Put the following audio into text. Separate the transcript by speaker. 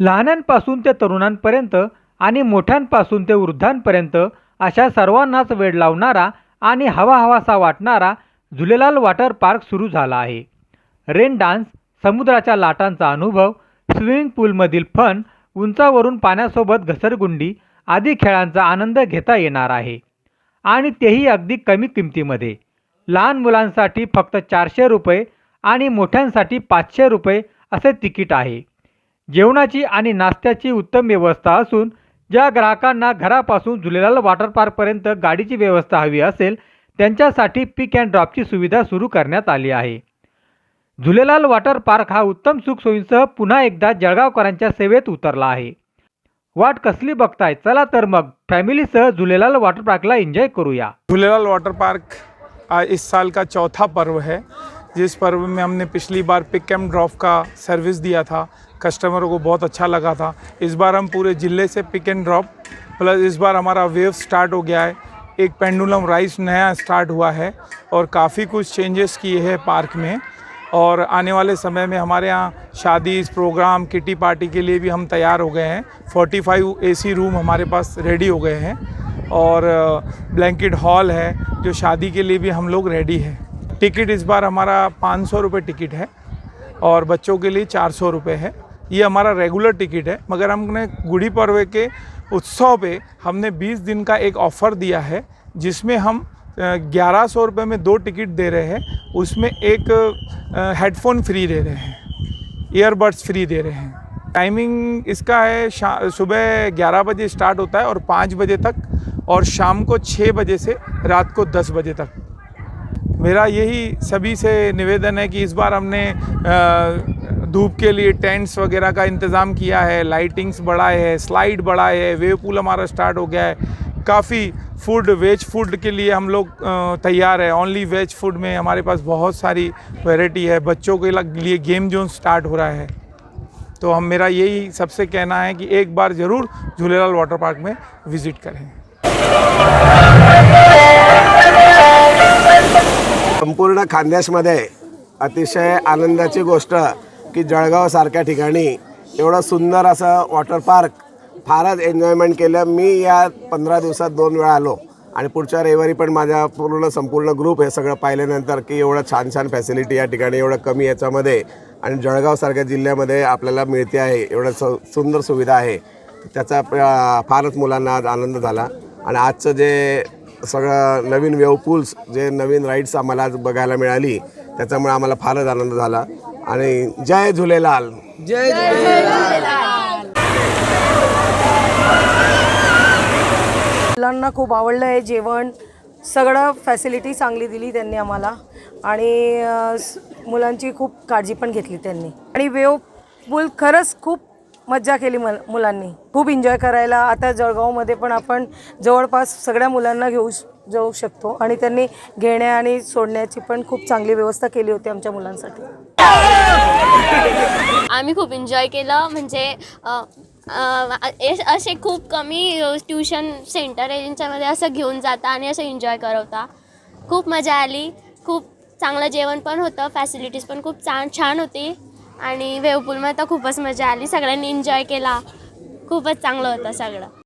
Speaker 1: लहानांपासून ते तरुणांपर्यंत आणि मोठ्यांपासून ते वृद्धांपर्यंत अशा सर्वांनाच वेड लावणारा आणि हवा हवासा वाटणारा झुलेलाल वॉटर पार्क सुरू झाला आहे. रेन डान्स समुद्राच्या लाटांचा अनुभव स्विमिंग पूलमधील फन उंचावरून पाण्यासोबत घसरगुंडी आदी खेळांचा आनंद घेता येणार आहे. आणि तेही अगदी कमी किमतीमध्ये. लहान मुलांसाठी फक्त चारशे रुपये आणि मोठ्यांसाठी पाचशे रुपये असे तिकीट आहे. जेवणाची आणि नाश्त्याची उत्तम व्यवस्था असून ज्या ग्राहकांना घरापासून झुलेलाल वॉटर पार्कपर्यंत गाडीची व्यवस्था हवी असेल त्यांच्यासाठी पिक अँड ड्रॉपची सुविधा सुरू करण्यात आली आहे. झुलेलाल वॉटर पार्क हा उत्तम सुखसोयींसह पुन्हा एकदा जळगावकरांच्या सेवेत उतरला आहे. वाट कसली बघताय? चला तर मग फॅमिलीसह झुलेलाल वॉटर पार्कला एन्जॉय करूया.
Speaker 2: झूलेलाल वाटर पार्क इस साल का चौथा पर्व है। जिस पर्व में हमने पिछली बार पिक एंड ड्रॉप का सर्विस दिया था कस्टमरों को बहुत अच्छा लगा था। इस बार हम पूरे ज़िले से पिक एंड ड्रॉप प्लस इस बार हमारा वेव स्टार्ट हो गया है। एक पेंडुलम राइस नया स्टार्ट हुआ है और काफ़ी कुछ चेंजेस किए हैं पार्क में। और आने वाले समय में हमारे यहाँ शादी प्रोग्राम किटी पार्टी के लिए भी हम तैयार हो गए हैं। 45 एसी रूम हमारे पास रेडी हो गए हैं और ब्लैंकेट हॉल है जो शादी के लिए भी हम लोग रेडी हैं। टिकट इस बार हमारा पाँच सौ रुपये टिकट है और बच्चों के लिए चार सौ रुपये है। ये हमारा रेगुलर टिकट है, मगर हमने गुड़ी पर्व के उत्सव पे हमने 20 दिन का एक ऑफ़र दिया है, जिसमें हम ग्यारह सौ रुपये में दो टिकट दे रहे हैं, उसमें एक हेडफोन फ्री दे रहे हैं ईयरबड्स फ्री दे रहे हैं। टाइमिंग इसका है सुबह ग्यारह बजे स्टार्ट होता है और पाँच बजे तक, और शाम को छः बजे से रात को दस बजे तक। मेरा यही सभी से निवेदन है कि इस बार हमने धूप के लिए टेंट्स वगैरह का इंतज़ाम किया है लाइटिंग्स बढ़ाए है स्लाइड बढ़ाए है वेव पूल हमारा स्टार्ट हो गया है। काफ़ी फ़ूड वेज फ़ूड के लिए हम लोग तैयार है। ओनली वेज फ़ूड में हमारे पास बहुत सारी वैरायटी है। बच्चों के लिए गेम जोन स्टार्ट हो रहा है। तो हम, मेरा यही सबसे कहना है कि एक बार ज़रूर झूलेलाल वाटर पार्क में विज़िट करें।
Speaker 3: संपूर्ण खानदेशमध्ये अतिशय आनंदाची गोष्ट की जळगावसारख्या ठिकाणी एवढं सुंदर असं वॉटर पार्क फारच एन्जॉयमेंट केलं. मी या पंधरा दिवसात दोन वेळा आलो आणि पुढच्या रविवारी पण माझ्या पूर्ण संपूर्ण ग्रुप हे सगळं पाहिल्यानंतर की एवढं छान छान फॅसिलिटी या ठिकाणी एवढं कमी याच्यामध्ये आणि जळगावसारख्या जिल्ह्यामध्ये आपल्याला मिळते आहे एवढं सु सुंदर सुविधा आहे. त्याचा फारच मुलांना आज आनंद झाला. आणि आजचं जे सगळं नवीन वेव पूल्स जे नवीन राईड्स आम्हाला आज बघायला मिळाली त्याच्यामुळे आम्हाला फारच आनंद झाला. आणि जय झुलेलाल.
Speaker 4: जय मुलांना खूप आवडलं आहे जेवण. सगळं फॅसिलिटी चांगली दिली त्यांनी आम्हाला. आणि अ, स- मुलांची खूप काळजी पण घेतली त्यांनी. आणि वेव पूल खरंच खूप मज्जा केली मल मुलांनी. खूप एन्जॉय करायला. आता जळगावमध्ये पण आपण जवळपास सगळ्या मुलांना घेऊ जाऊ शकतो. आणि त्यांनी घेण्या आणि सोडण्याची पण खूप चांगली व्यवस्था केली होती आमच्या मुलांसाठी.
Speaker 5: आम्ही खूप एन्जॉय केलं. म्हणजे ए- असे खूप कमी ट्युशन सेंटर आहे ज्यांच्यामध्ये असं घेऊन जाता आणि असं एन्जॉय करवता. खूप मजा आली. खूप चांगलं जेवण पण होतं. फॅसिलिटीज पण खूप छान छान होती. आणि वेवपूलमध्ये तर खूपच मजा आली. सगळ्यांनी एन्जॉय केला. खूपच चांगलं होतं सगळं.